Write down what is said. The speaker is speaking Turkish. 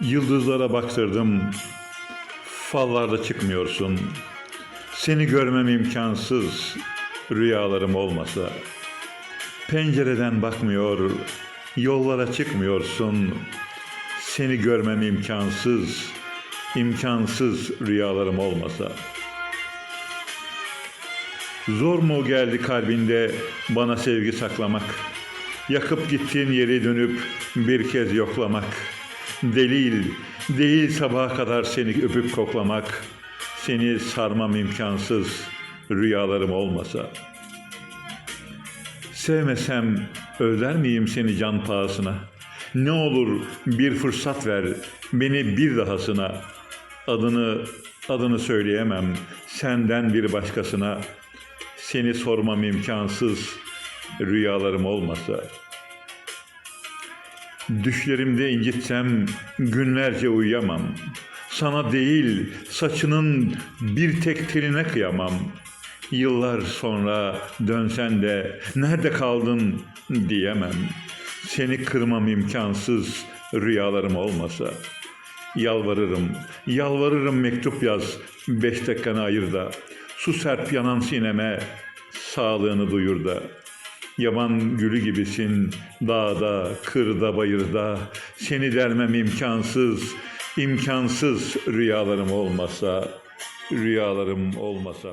Yıldızlara baktırdım, fallarda çıkmıyorsun. Seni görmem imkansız, rüyalarım olmasa. Pencereden bakmıyor, yollara çıkmıyorsun. Seni görmem imkansız, imkansız rüyalarım olmasa. Zor mu geldi kalbinde bana sevgi saklamak? Yakıp gittiğin yeri dönüp bir kez yoklamak. Değil, değil sabaha kadar seni öpüp koklamak. Seni sarmam imkansız, rüyalarım olmasa. Sevmesem özler miyim seni can pahasına? Ne olur bir fırsat ver beni bir dahasına. Adını, adını söyleyemem senden bir başkasına. Seni sormam imkansız, rüyalarım olmasa. Düşlerimde incitsem günlerce uyuyamam. Sana değil saçının bir tek teline kıyamam. Yıllar sonra dönsen de nerede kaldın diyemem. Seni kırmam imkansız rüyalarım olmasa. Yalvarırım, yalvarırım mektup yaz beş dakikanı ayır da. Su serp yanan sineme, sağlığını duyur da. Yaban gülü gibisin dağda, kırda, bayırda. Seni dermem imkansız, imkansız rüyalarım olmasa, rüyalarım olmasa.